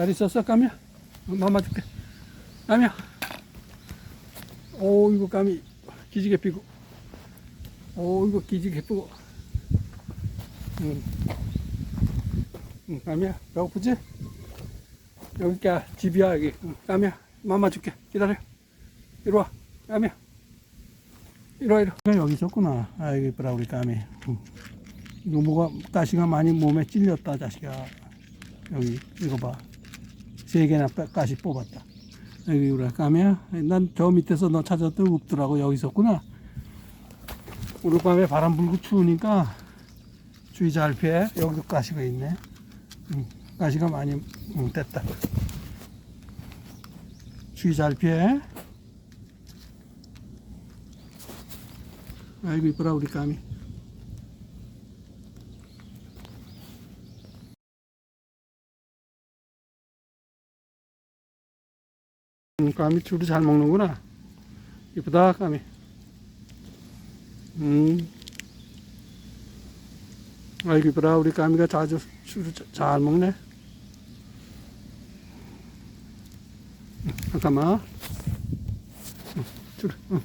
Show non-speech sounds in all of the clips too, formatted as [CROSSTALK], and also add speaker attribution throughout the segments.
Speaker 1: 잘 있었어, 까미야? 맘마 줄게. 까미야. 오, 이거 까미 기지개 피고. 오, 이거 기지개 피고. 응. 응, 까미야, 배고프지? 여기가 집이야, 여기. 응, 까미야, 맘마 줄게. 기다려. 이리 와, 까미야. 이리 와, 이리 와. 여기 있었구나. 아이고, 이쁘라, 우리 까미. 응. 이거 뭐가, 가시가 많이 몸에 찔렸다, 자식아. 여기, 이거 봐. 세 개나 빼- 가시 뽑았다. 여기 우리 까미야. 난 저 밑에서 너 찾았더니 없더라고. 여기 있었구나. 오늘 밤에 바람 불고 추우니까 주의 잘 피해. 여기도 가시가 있네. 응, 가시가 많이 응, 됐다. 주의 잘 피해. 아이고 이쁘라 우리 까미. 음, 까미 줄이 잘 먹는구나. 이쁘다, 까미. 음. 아이고, 이쁘다. 우리 까미가 자주 줄을 자- 잘 먹네. 음, 잠깐만. 음, 줄, 음.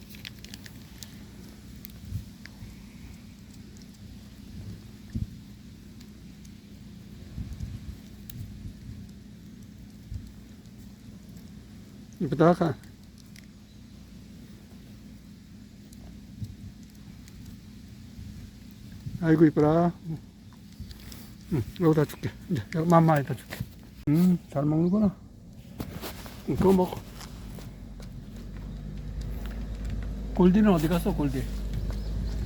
Speaker 1: 이쁘다, 까 아이고 이쁘라. 응, 응, 여기다 줄게. 이제 맘마에다 줄게. 음, 잘 먹는구나. 응, 그거 먹어. 골디는 어디 갔어, 골디?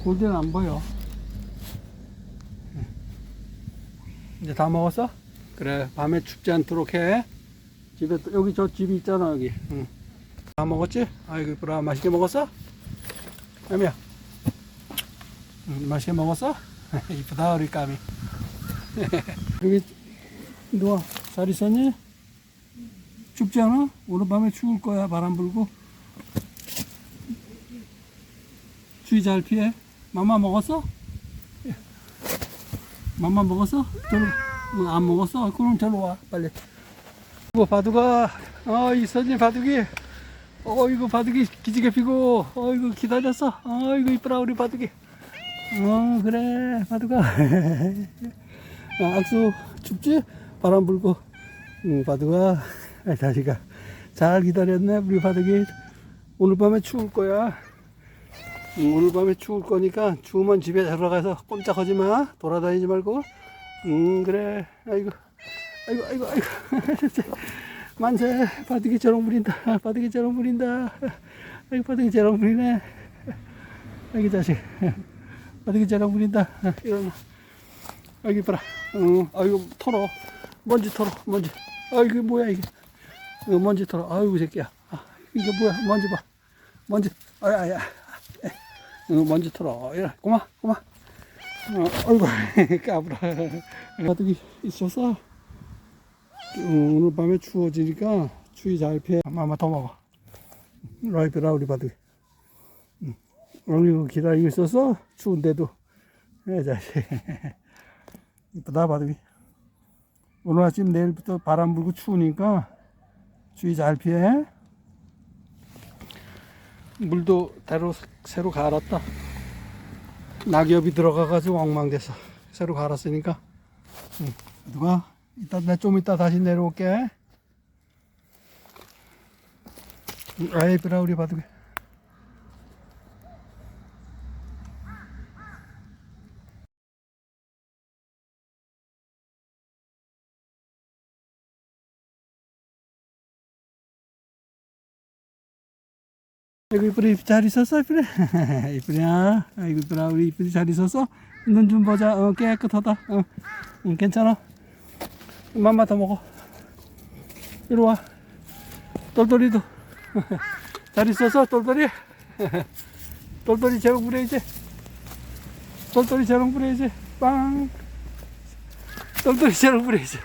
Speaker 1: 골디는 안 보여. 응. 이제 다 먹었어? 그래, 밤에 춥지 않도록 해. 집에 또- 여기 저 집이 있잖아 여기. 응. 다 먹었지? 아이고 이쁘라. 맛있게 먹었어? 까미야. 응, 맛있게 먹었어? [LAUGHS] 이쁘다 우리 까미. [LAUGHS] 여기 누워 잘 있었니? 춥지 않아? 오늘 밤에 추울 거야 바람 불고. 주의 잘 피해. 맘마 먹었어? 맘마 먹었어? 저로 응, 안 먹었어? 그럼 저로 와 빨리. 이거 바둑아, 어, 있었니, 바둑이? 어, 이거 바둑이 기지개 피고, 어, 이거 기다렸어. 어, 이거 이쁘라, 우리 바둑이. 어, 그래, 바둑아. [LAUGHS] 어, 악수 춥지? 바람 불고. 응, 바둑아. 아, 자식아. 잘 기다렸네, 우리 바둑이. 오늘 밤에 추울 거야. 응, 오늘 밤에 추울 거니까 추우면 집에 들어가서 꼼짝하지 마. 돌아다니지 말고. 응, 그래. 아이고. 아이고 아이고 아이고. [LAUGHS] 만세 바둑이 저런 부린다. 바둑이 저런 부린다. 아이고 바둑이 저런 부리네. 아이고 자식. 바둑이 저런 부린다. 일어나 아이고 이뻐라. 응 아이고 털어. 먼지 털어 먼지. 아이고 뭐야 이게. 이거 먼지 털어. 아이고 이 새끼야. 아, 이게 뭐야? 먼지 봐. 먼지. 아야 아야 응 먼지 털어. 이래. 고마 고마. 어, 아이고 [LAUGHS] 까불어. 바둑이 있었어 어, 오늘 밤에 추워지니까 추위 잘 피해. 아마 더 먹어. 라이프라 우리 바둑. 응. 오늘 이거 기다리고 있었어? 추운데도. 에 자식. [LAUGHS] 이쁘다 바둑이. 오늘 아침 내일부터 바람 불고 추우니까 추위 잘 피해. 물도 대로 새로 갈았다. 낙엽이 들어가가지고 엉망돼서 새로 갈았으니까. 응. 누가 이따 내좀 이따 다시 내려올게. 아이 브라 우리 바둑이. 아이고 이쁘리 잘 있었어? 이쁘리 [LAUGHS] 이쁘냐? 아이고 이쁘라 우리 이쁘리 잘 있었어? 눈 좀 보자. 어 깨끗하다. 어 응, 괜찮아 맘마 더 먹어. 이리 와. 똘똘이도. [LAUGHS] 잘 있었어, 똘똘이? [LAUGHS] 똘똘이 재롱 부려야지. 똘똘이 재롱 부려야지. 빵. 똘똘이 재롱 부려야지.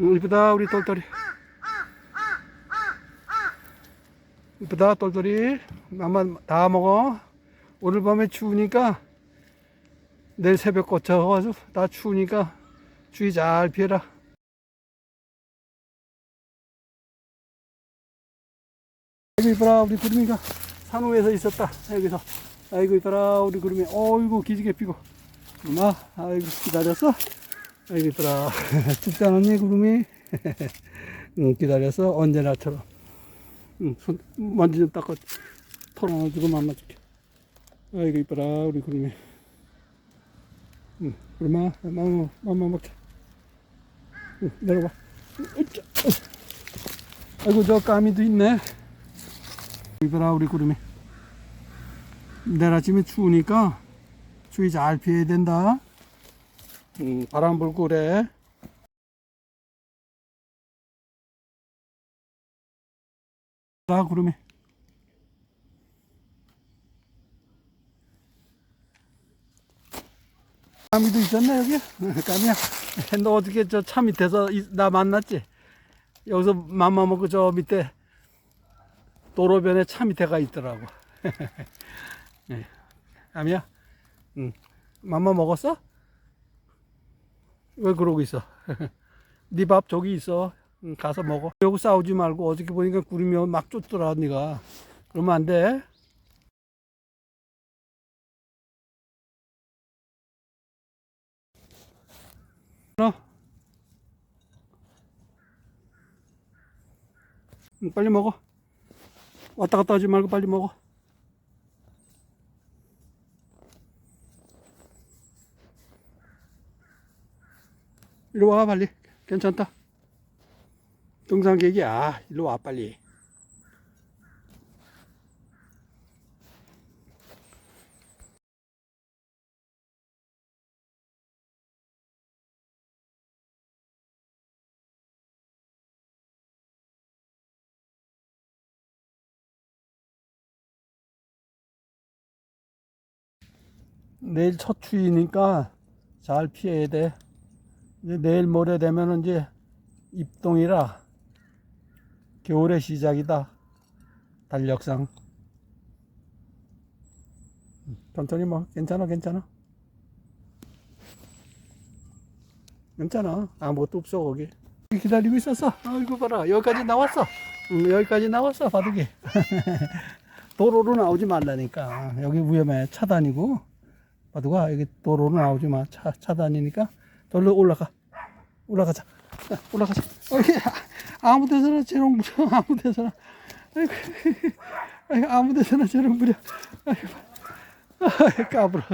Speaker 1: 응, 이쁘다, 우리 똘똘이. 이쁘다, 똘똘이. 맘마 다 먹어. 오늘 밤에 추우니까 내일 새벽 꽂혀가지고 다 추우니까 주의 잘 피해라. 아이고 이뻐라 우리 구름이가 산호에서 있었다. 여기서 아이고 이뻐라 우리 구름이. 어이구 기지개 피고. 엄마 아이고 기다렸어? 아이고 이뻐라. [LAUGHS] 춥지 않았니 구름이? [LAUGHS] 응, 기다렸어 언제나처럼. 응, 손 먼지 좀 닦아 털어놔주고 만나줄게. 아이고 이뻐라 우리 구름이. 응, 구름아 마마 마마 먹자. 으쌰. 아이고 저 까미도 있네. 이거라 우리 구름이. 내일 아침에 추우니까 추위 잘 피해야 된다. 음, 바람 불고 그래. 라 구름이. 까미도 있었네 여기? [LAUGHS] 까미야 [LAUGHS] 너 어떻게 저 차 밑에서 이- 나 만났지 여기서 맘마 먹고 저 밑에 도로변에 차 밑에가 있더라고. 네. [LAUGHS] 아미야, 응. 맘마 먹었어? 왜 그러고 있어? [LAUGHS] 네 밥 저기 있어. 응, 가서 먹어. 여기 싸우지 말고 어저께 보니까 구름이 막 쫓더라 네가. 그러면 안 돼. 빨리 먹어. 왔다 갔다 하지 말고 빨리 먹어. 이리 와 빨리. 괜찮다. 등산객이야. 일로 와 빨리. 내일 첫 추위니까 잘 피해야 돼. 이제 내일 모레 되면은 이제 입동이라 겨울의 시작이다. 달력상. 천천히 뭐 괜찮아 괜찮아. 괜찮아 아무것도 없어 거기. 기다리고 있었어. 아이고 봐라 여기까지 나왔어. 응, 여기까지 나왔어 바둑이. [LAUGHS] 도로로 나오지 말라니까 여기 위험해 차 다니고. 바둑아 여기 도로로 나오지 마. 차, 차 다니니까 절로 올라가. 올라가자. 자, [LAUGHS] 올라가자. 여기 아무 데서나 재롱 부려. [LAUGHS] 아무 데서나. [LAUGHS] 아이고, 아무 데서나 재롱 부려. 아이고 까불어.